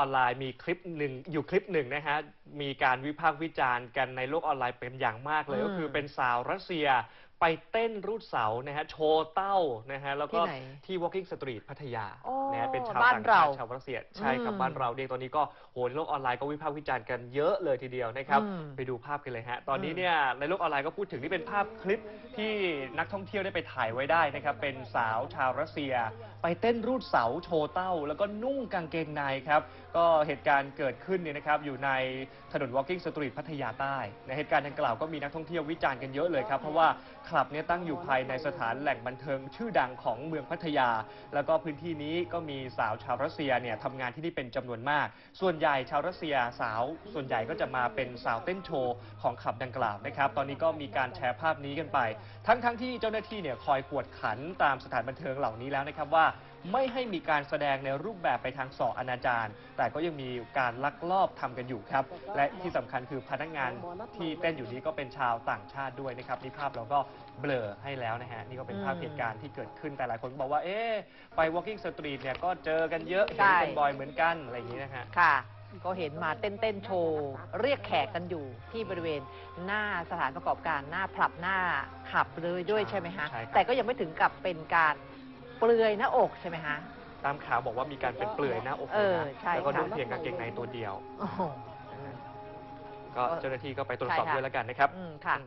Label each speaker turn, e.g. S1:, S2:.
S1: ออนไลน์มีคลิปหนึ่งอยู่คลิปหนึ่งนะฮะมีการวิพากษ์วิจารณ์กันในโลกออนไลน์เป็นอย่างมากเลย
S2: อืม
S1: ก็คือเป็นสาวรัสเซีย ไปเต้นรูดเสานะฮะโชว์เต้านะฮะแล้วก็
S2: ที่ไหน
S1: ที่ Walking Street พัทยา
S2: โอ้
S1: นะฮะเป็นชาว
S2: บ้าน
S1: ต่าง
S2: เรา
S1: ชาติชาวรัสเซียใช่ครับ
S2: อืม
S1: บ้านเราเองตอนนี้ก็โหในโลกออนไลน์ก็วิพากษ์วิจารณ์กันเยอะเลยทีเดียวนะครับ
S2: อืม
S1: ไปดูภาพกันเลยฮะตอนนี้
S2: อืม
S1: เนี่ยในโลกออนไลน์ก็พูดถึงนี่เป็นภาพคลิปที่นักท่องเที่ยวได้ไปถ่ายไว้ได้นะครับเป็นสาวชาวรัสเซีย ไปเต้นรูดเสาโชว์เต้า แล้วก็นุ่งกางเกงในครับก็เหตุการณ์เกิดขึ้นเนี่ยนะครับอยู่ในถนน Walking Street พัทยาใต้ในเหตุการณ์ดังกล่าวก็มีนักท่องเที่ยววิจารณ์กันเยอะเลยครับเพราะว่าคลับเนี่ยตั้งอยู่ภายในสถานแหล่งบันเทิงชื่อดังของเมืองพัทยา แล้วก็พื้นที่นี้ก็มีสาวชาวรัสเซียเนี่ยทำงานที่นี่เป็นจำนวนมาก ส่วนใหญ่ชาวรัสเซียสาว ส่วนใหญ่ก็จะมาเป็นสาวเต้นโชว์ของคลับดังกล่าวนะครับ ตอนนี้ก็มีการแชร์ภาพนี้กันไป ทั้งทั้งที่เจ้าหน้าที่เนี่ยคอยกวดขันตามสถานบันเทิงเหล่านี้แล้วนะครับว่าไม่ให้มีการแสดงในรูปแบบไปทางส่ออนาจารแต่ก็ยังมีการลักลอบทำกันอยู่ครับ และที่สำคัญคือพนักงานที่เต้นอยู่นี้ก็เป็นชาวต่างชาติด้วยนะครับนี่ภาพเราก็เบลอให้แล้วนะฮะ นี่ก็เป็นภาพ
S2: อืม
S1: เหตุการณ์ที่เกิดขึ้นแต่หลายคนก็บอกว่า เอ๊ะไป walking street เนี่ยก็เจอกันเยอะเห็น
S2: ใช่
S1: กันบ่อยเหมือนกันอะไรอย่างนี้นะฮะ
S2: ค่ะ ก็เห็นมาเต้นเต้นๆโชว์ เรียกแขกกันอยู่ที่บริเวณหน้าสถานประกอบการหน้าผับหน้าขับเลยด้วยใช่ไหมฮะ
S1: ใช่ครับ
S2: แต่ก็ยังไม่ถึงกับเป็นการเปลือยหน้าอกใช่ไหมฮะ
S1: ตามข่าวบอกว่ามีการเป็นเปลือยหน้าอก
S2: เอ
S1: เลย
S2: อ
S1: นะ
S2: ใช่
S1: แล้วก็
S2: ค่ะ
S1: นุ่งเพียงกางเกงในตัวเดียว
S2: โอ้โห
S1: ก็เจ้าหน้าที่ก็ไปตรวจสอบ
S2: ใช่ค่ะ
S1: ด้วยแล้วกันนะครับ
S2: อืมค่ะก็